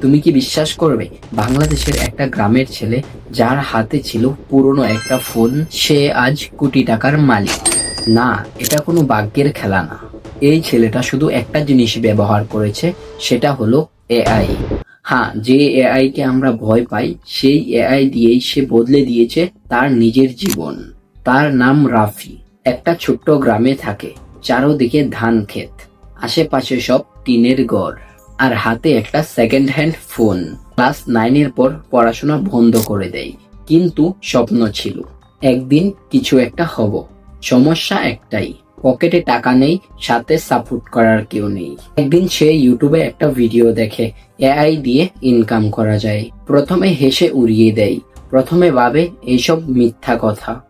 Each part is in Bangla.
তুমি কি বিশ্বাস করবে? বাংলাদেশের একটা গ্রামের ছেলে যার হাতে ছিল পুরনো একটা ফোন, সে আজ কোটি টাকার মালিক। না, এটা কোনো ভাগ্যের খেলা না। এই ছেলেটা শুধু একটা জিনিস ব্যবহার করেছে, সেটা হলো এআই হ্যাঁ যে এআইকে আমরা ভয় পাই, সেই এআই দিয়েই সে বদলে দিয়েছে তার নিজের জীবন। তার নাম রাফি। একটা ছোট্ট গ্রামে থাকে, চারোদিকে ধান ক্ষেত আশেপাশে সব টিনের ঘর। আর হাতে একটা সেকেন্ড হ্যান্ড ফোন ক্লাস নাইনের পর পড়াশোনা বন্ধ করে দেয়। কিন্তু স্বপ্ন ছিল, একদিন কিছু একটা হব। সমস্যা একটাই, পকেটে টাকা নেই, সাথে সাপোর্ট করার কেউ নেই। একদিন সে ইউটিউবে একটা ভিডিও দেখে এআই দিয়ে ইনকাম করা যায়। প্রথমে হেসে উড়িয়ে দেয়, প্রথমে ভাবে এইসব মিথ্যা কথা।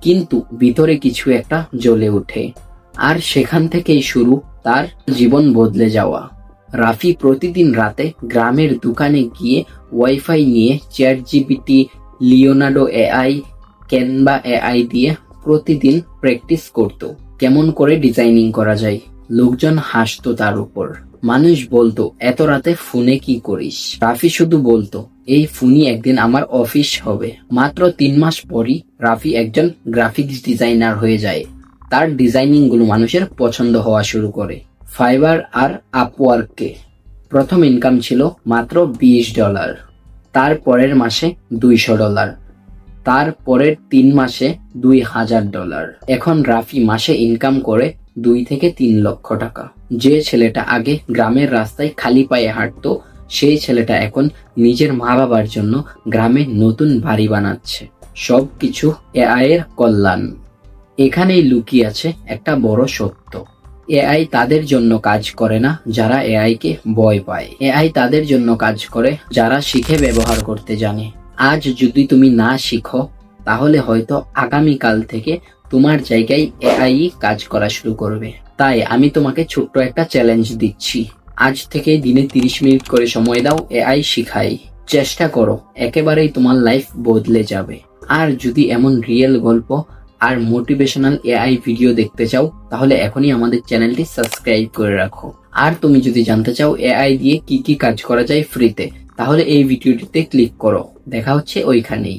কিন্তু ভিতরে কিছু একটা জ্বলে ওঠে। আর সেখান থেকেই শুরু তার জীবন বদলে যাওয়া। রাফি প্রতিদিন রাতে গ্রামের দোকানে গিয়ে ওয়াইফাই নিয়ে chat GPT Leonardo AI Canva AI দিয়ে প্রতিদিন প্র্যাকটিস করত। কেমন করে ডিজাইনিং করা যায়? লোকজন হাসতো তার উপর। মানুষ বলতো, এত রাতে ফোনে কি করিস? রাফি শুধু বলতো, এই ফোনই একদিন আমার অফিস হবে। মাত্র তিন মাস পরই রাফি একজন গ্রাফিক্স ডিজাইনার হয়ে যায়। তার ডিজাইনিংগুলো মানুষের পছন্দ হওয়া শুরু করে। ফাইবার আর আপওয়ার্ককে। প্রথম ইনকাম ছিল মাত্র বিশ ডলার। তার পরের মাসে দুইশো ডলার। তার পরের তিন মাসে দুই হাজার ডলার। এখন রাফি মাসে ইনকাম করে দুই থেকে তিন লক্ষ টাকা। যে ছেলেটা আগে গ্রামের রাস্তায় খালি পায়ে হাঁটতো, সেই ছেলেটা এখন নিজের মা বাবার জন্য গ্রামে নতুন বাড়ি বানাচ্ছে। সবকিছু এআই এর কল্যাণ। এখানেই লুকিয়ে আছে একটা বড় সত্য। এআই তাদের জন্য কাজ করে না, যারা এআই কে ভয় পায়। এআই তাদের জন্য কাজ করে, যারা শিখে ব্যবহার করতে জানে। আজ যদি তুমি না শিখো, তাহলে হয়তো আগামীকাল থেকে তোমার জায়গায় এআই কাজ করা শুরু করবে। তাই আমি তোমাকে ছোট্ট একটা চ্যালেঞ্জ দিচ্ছি। আজ থেকে দিনে তিরিশ মিনিট করে সময় দাও এআই শিখাই। চেষ্টা করো, একেবারেই তোমার লাইফ বদলে যাবে। আর যদি এমন রিয়েল গল্প আর মোটিভেশনাল এআই ভিডিও দেখতে চাও, তাহলে এখনই আমাদের চ্যানেলটি সাবস্ক্রাইব করে রাখো। আর তুমি যদি জানতে চাও এআই দিয়ে কি কি কাজ করা যায় ফ্রিতে তাহলে এই ভিডিওটিতে ক্লিক করো। দেখা হচ্ছে ওইখানেই।